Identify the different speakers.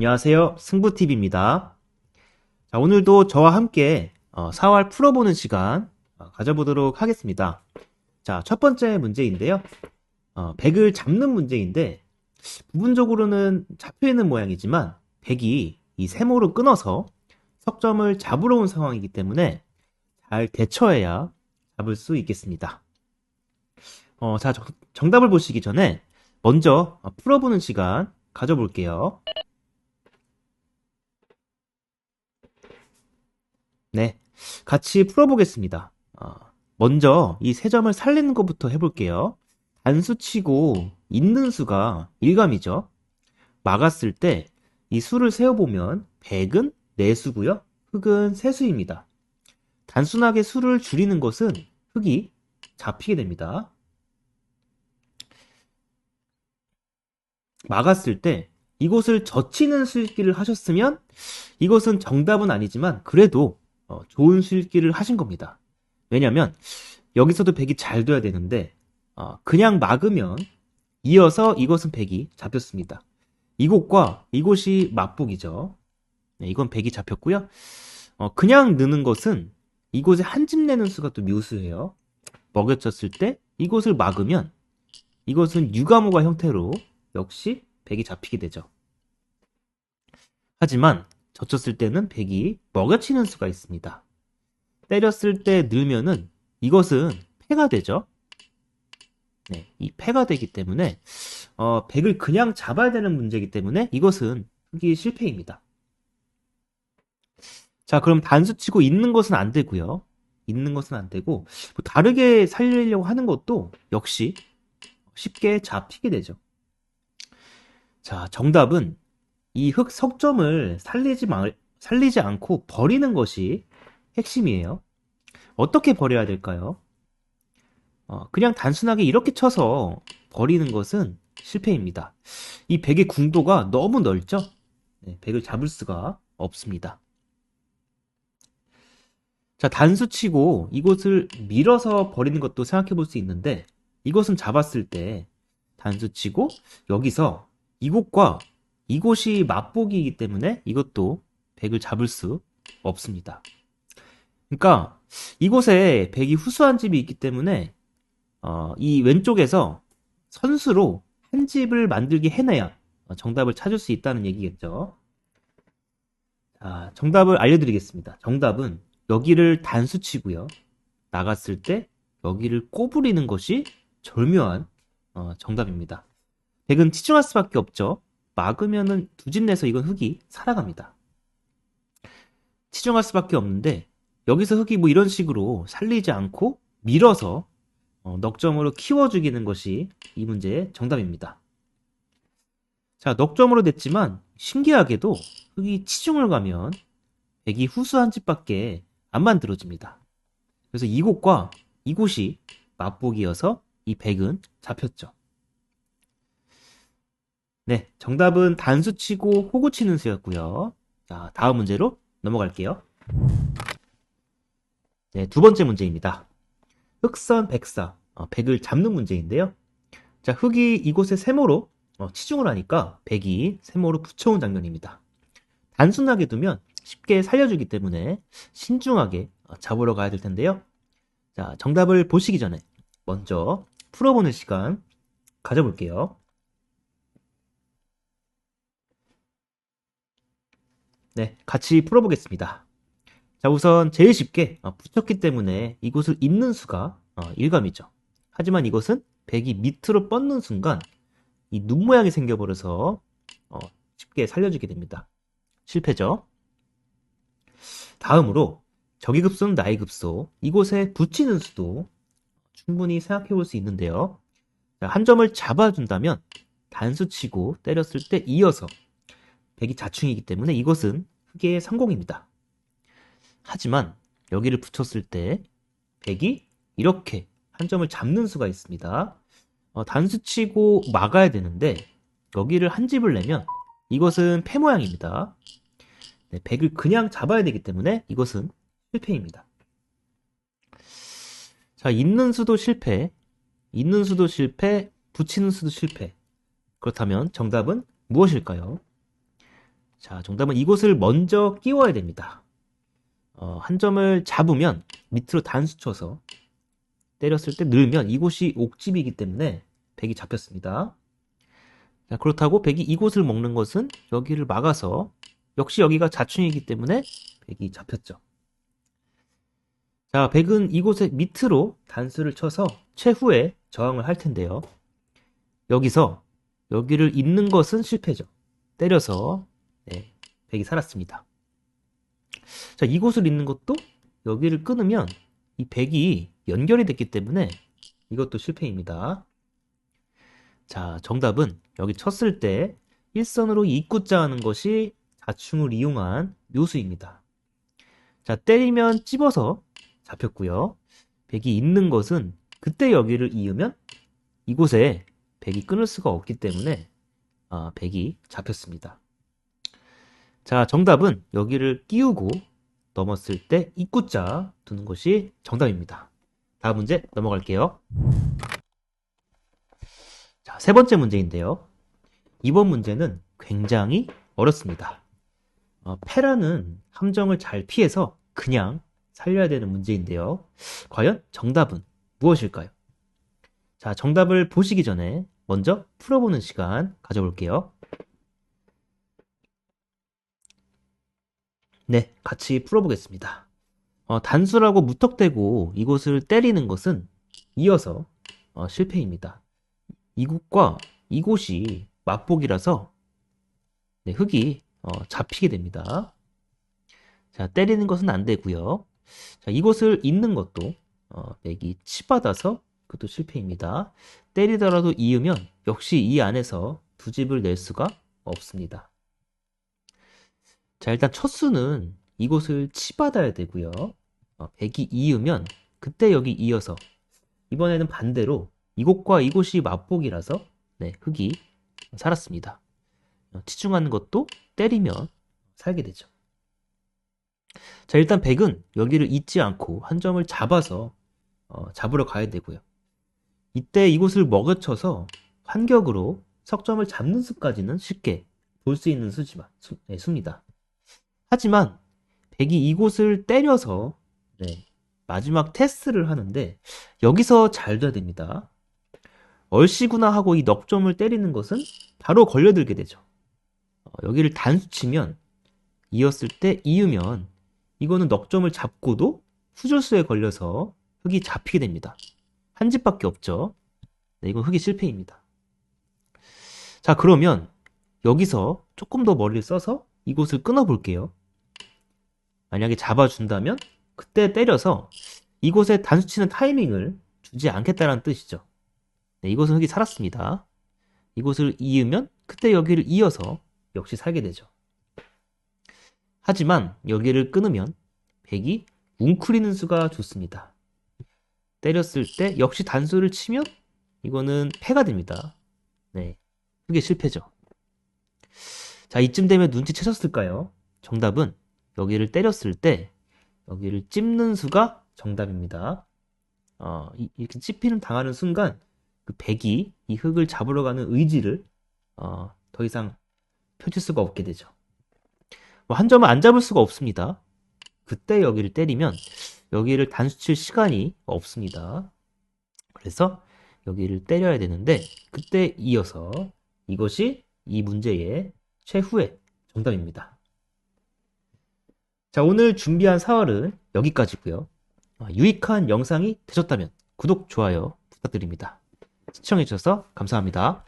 Speaker 1: 안녕하세요. 승부TV입니다. 자, 오늘도 저와 함께 어, 사활 풀어보는 시간 어, 가져보도록 하겠습니다. 자, 첫 번째 문제인데요. 어, 100을 잡는 문제인데, 부분적으로는 잡혀있는 모양이지만, 100이 이 세모로 끊어서 석점을 잡으러 온 상황이기 때문에 잘 대처해야 잡을 수 있겠습니다. 어, 자, 정답을 보시기 전에 먼저 풀어보는 시간 가져볼게요. 네, 같이 풀어보겠습니다. 어, 먼저 이 세 점을 살리는 것부터 해볼게요. 단수치고 있는 수가 일감이죠. 막았을 때 이 수를 세어보면 100은 4수고요. 흑은 세수입니다. 단순하게 수를 줄이는 것은 흑이 잡히게 됩니다. 막았을 때 이곳을 젖히는 수익기를 하셨으면 이것은 정답은 아니지만 그래도 어, 좋은 수익기를 하신 겁니다. 왜냐면 여기서도 100이 잘 돼야 되는데 어, 그냥 막으면 이어서 이것은 100이 잡혔습니다. 이곳과 이곳이 맞북이죠. 네, 이건 100이 잡혔고요. 어, 그냥 느는 것은 이곳에 한 집 내는 수가 또 묘수예요. 먹여쳤을 때 이곳을 막으면 이것은 유가무가 형태로 역시 100이 잡히게 되죠. 하지만 젖혔을 때는 100이 먹여치는 수가 있습니다. 때렸을 때 늘면은 이것은 패가 되죠. 네, 이 패가 되기 때문에 어, 100을 그냥 잡아야 되는 문제이기 때문에 이것은 흑이 실패입니다. 자, 그럼 단수치고 있는 것은 안 되고요. 있는 것은 안 되고 뭐 다르게 살리려고 하는 것도 역시 쉽게 잡히게 되죠. 자, 정답은 이흑 석점을 살리지, 말, 살리지 않고 버리는 것이 핵심이에요. 어떻게 버려야 될까요? 어, 그냥 단순하게 이렇게 쳐서 버리는 것은 실패입니다. 이 백의 궁도가 너무 넓죠? 네, 백을 잡을 수가 없습니다. 자, 단수치고 이곳을 밀어서 버리는 것도 생각해 볼 수 있는데 이것은 잡았을 때 단수치고 여기서 이곳과 이곳이 맛보기이기 때문에 이것도 백을 잡을 수 없습니다. 그러니까 이곳에 백이 후수한 집이 있기 때문에 어, 이 왼쪽에서 선수로 한 집을 만들게 해내야 정답을 찾을 수 있다는 얘기겠죠. 자, 정답을 알려드리겠습니다. 정답은 여기를 단수치고요. 나갔을 때 여기를 꼬부리는 것이 절묘한 어, 정답입니다. 백은 치중할 수밖에 없죠. 막으면은 두 집 내서 이건 흙이 살아갑니다. 치중할 수밖에 없는데 여기서 흙이 뭐 이런 식으로 살리지 않고 밀어서 어, 넉점으로 키워 죽이는 것이 이 문제의 정답입니다. 자, 넉점으로 됐지만 신기하게도 흙이 치중을 가면 백이 후수 한 집밖에 안 만들어집니다. 그래서 이곳과 이곳이 맛보기여서 이 백은 잡혔죠. 네, 정답은 단수 치고 호구 치는 수였고요. 자, 다음 문제로 넘어갈게요. 네, 두 번째 문제입니다. 흑선 백사, 어, 백을 잡는 문제인데요. 자, 흑이 이곳에 세모로 어, 치중을 하니까 백이 세모로 붙여온 장면입니다. 단순하게 두면 쉽게 살려주기 때문에 신중하게 어, 잡으러 가야 될 텐데요. 자, 정답을 보시기 전에 먼저 풀어보는 시간 가져볼게요. 네, 같이 풀어보겠습니다. 자, 우선 제일 쉽게 어, 붙였기 때문에 이곳을 잇는 수가 어, 일감이죠. 하지만 이것은 백이 밑으로 뻗는 순간 이 눈 모양이 생겨버려서 어, 쉽게 살려주게 됩니다. 실패죠. 다음으로 저기급소는 나이급소 이곳에 붙이는 수도 충분히 생각해 볼 수 있는데요. 한 점을 잡아준다면 단수치고 때렸을 때 이어서 백이 자충이기 때문에 이것은 흑의 성공입니다. 하지만 여기를 붙였을 때 백이 이렇게 한 점을 잡는 수가 있습니다. 어, 단수치고 막아야 되는데 여기를 한 집을 내면 이것은 패 모양입니다. 네, 백을 그냥 잡아야 되기 때문에 이것은 실패입니다. 자, 있는 수도 실패, 있는 수도 실패, 붙이는 수도 실패. 그렇다면 정답은 무엇일까요? 자, 정답은 이곳을 먼저 끼워야 됩니다. 어, 한 점을 잡으면 밑으로 단수 쳐서 때렸을 때 늘면 이곳이 옥집이기 때문에 백이 잡혔습니다. 자, 그렇다고 백이 이곳을 먹는 것은 여기를 막아서 역시 여기가 자충이기 때문에 백이 잡혔죠. 자, 백은 이곳의 밑으로 단수를 쳐서 최후에 저항을 할 텐데요. 여기서 여기를 잇는 것은 실패죠. 때려서 네, 백이 살았습니다. 자, 이곳을 잇는 것도 여기를 끊으면 이 백이 연결이 됐기 때문에 이것도 실패입니다. 자, 정답은 여기 쳤을 때 일선으로 입구자 하는 것이 자충을 이용한 묘수입니다. 자, 때리면 찝어서 잡혔고요. 백이 있는 것은 그때 여기를 이으면 이곳에 백이 끊을 수가 없기 때문에 아, 백이 잡혔습니다. 자, 정답은 여기를 끼우고 넘었을 때 입구자 두는 것이 정답입니다. 다음 문제 넘어갈게요. 자, 세 번째 문제인데요. 이번 문제는 굉장히 어렵습니다. 어, 패라는 함정을 잘 피해서 그냥 살려야 되는 문제인데요. 과연 정답은 무엇일까요? 자, 정답을 보시기 전에 먼저 풀어보는 시간 가져볼게요. 네, 같이 풀어보겠습니다. 어, 단수라고 무턱대고 이곳을 때리는 것은 이어서 어, 실패입니다. 이곳과 이곳이 맞복이라서 네, 흙이 어, 잡히게 됩니다. 자, 때리는 것은 안 되고요. 자, 이곳을 잇는 것도 어, 맥이 치받아서 그것도 실패입니다. 때리더라도 이으면 역시 이 안에서 두 집을 낼 수가 없습니다. 자, 일단 첫 수는 이곳을 치받아야 되고요. 어, 백이 이으면 그때 여기 이어서 이번에는 반대로 이곳과 이곳이 맞복이라서 네, 흙이 살았습니다. 어, 치중하는 것도 때리면 살게 되죠. 자, 일단 백은 여기를 잊지 않고 한 점을 잡아서 어, 잡으러 가야 되고요. 이때 이곳을 먹어쳐서 환격으로 석점을 잡는 수까지는 쉽게 볼 수 있는 수지만 수, 네, 수입니다. 하지만 백이 이곳을 때려서 네, 마지막 테스트를 하는데 여기서 잘 돼야 됩니다. 얼씨구나 하고 이 넉점을 때리는 것은 바로 걸려들게 되죠. 어, 여기를 단수 치면 이었을 때 이으면 이거는 넉점을 잡고도 후줄수에 걸려서 흙이 잡히게 됩니다. 한 집밖에 없죠. 네, 이건 흙이 실패입니다. 자, 그러면 여기서 조금 더 머리를 써서 이곳을 끊어 볼게요. 만약에 잡아준다면 그때 때려서 이곳에 단수치는 타이밍을 주지 않겠다는 뜻이죠. 네, 이곳은 흙이 살았습니다. 이곳을 이으면 그때 여기를 이어서 역시 살게 되죠. 하지만 여기를 끊으면 백이 웅크리는 수가 좋습니다. 때렸을 때 역시 단수를 치면 이거는 패가 됩니다. 네, 그게 실패죠. 자, 이쯤 되면 눈치채셨을까요? 정답은 여기를 때렸을 때 여기를 찝는 수가 정답입니다. 어, 이렇게 찝히는 당하는 순간 그 백이 이 흙을 잡으러 가는 의지를 어, 더 이상 펼칠 수가 없게 되죠. 뭐 한 점을 안 잡을 수가 없습니다. 그때 여기를 때리면 여기를 단수칠 시간이 없습니다. 그래서 여기를 때려야 되는데 그때 이어서 이것이 이 문제의 최후의 정답입니다. 자, 오늘 준비한 사활은 여기까지고요. 아, 유익한 영상이 되셨다면 구독, 좋아요 부탁드립니다. 시청해주셔서 감사합니다.